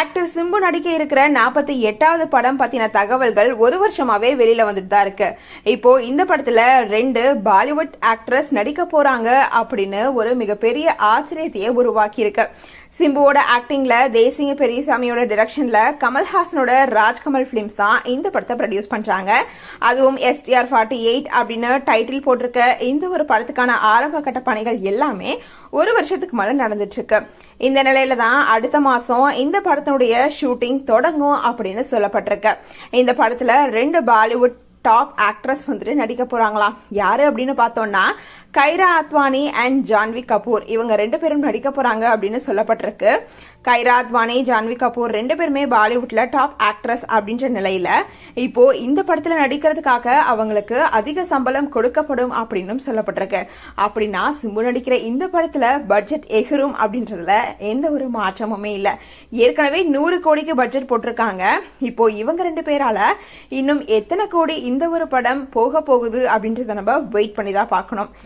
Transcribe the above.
at actor Simbu நடிக்க இருக்கிற நாற்பத்தி எட்டாவது படம் பத்தின தகவல்கள் ஒரு வருஷமாவே வெளியில வந்துட்டு தான் இருக்கு. இப்போ இந்த படத்துல ரெண்டு பாலிவுட் ஆக்ட்ரஸ் நடிக்க போறாங்க அப்படின்னு ஒரு மிகப்பெரிய ஆச்சரியத்தையே உருவாக்கி இருக்கு. சிம்புவோட ஆக்டிங்ல தேசிங்க பெரியசாமியோட டிரெக்ஷன்ல கமல்ஹாசனோட ராஜ்கமல் பிலிம்ஸ் தான் இந்த படத்தை ப்ரொடியூஸ் பண்றாங்க. அதுவும் எஸ்டிஆர் ஃபார்ட்டி எயிட் அப்படின்னு டைட்டில் போட்டிருக்க இந்த ஒரு படத்துக்கான ஆரம்ப கட்ட பணிகள் எல்லாமே ஒரு வருஷத்துக்கு மேல நடந்துட்டு இருக்கு. இந்த நிலையில தான் அடுத்த மாசம் இந்த படத்தினுடைய ஷூட்டிங் தொடங்கும் அப்படின்னு சொல்லப்பட்டிருக்கு. இந்த படத்துல ரெண்டு பாலிவுட் டாப் ஆக்ட்ரஸ் வந்துட்டு நடிக்க போறாங்களாம் யாரு அப்படின்னு பார்த்தோம்னா கைரா அத்வானி அண்ட் ஜான்வி கபூர். இவங்க ரெண்டு பேரும் நடிக்க போறாங்க அப்படின்னு சொல்லப்பட்டிருக்கு. கைரா அத்வானி ஜான்வி கபூர் ரெண்டு பேருமே பாலிவுட்ல டாப் ஆக்ட்ரஸ் அப்படின்ற நிலையில இப்போ இந்த படத்துல நடிக்கிறதுக்காக அவங்களுக்கு அதிக சம்பளம் கொடுக்கப்படும் அப்படின்னு சொல்லப்பட்டிருக்கு. அப்படின்னா சிம்பு நடிக்கிற இந்த படத்துல பட்ஜெட் எகிரும் அப்படின்றதுல எந்த ஒரு மாற்றமுமே இல்ல. ஏற்கனவே நூறு கோடிக்கு பட்ஜெட் போட்டிருக்காங்க. இப்போ இவங்க ரெண்டு பேரால இன்னும் எத்தனை கோடி இந்த ஒரு படம் போக போகுது அப்படின்றத நம்ம வெயிட் பண்ணி தான் பார்க்கணும்.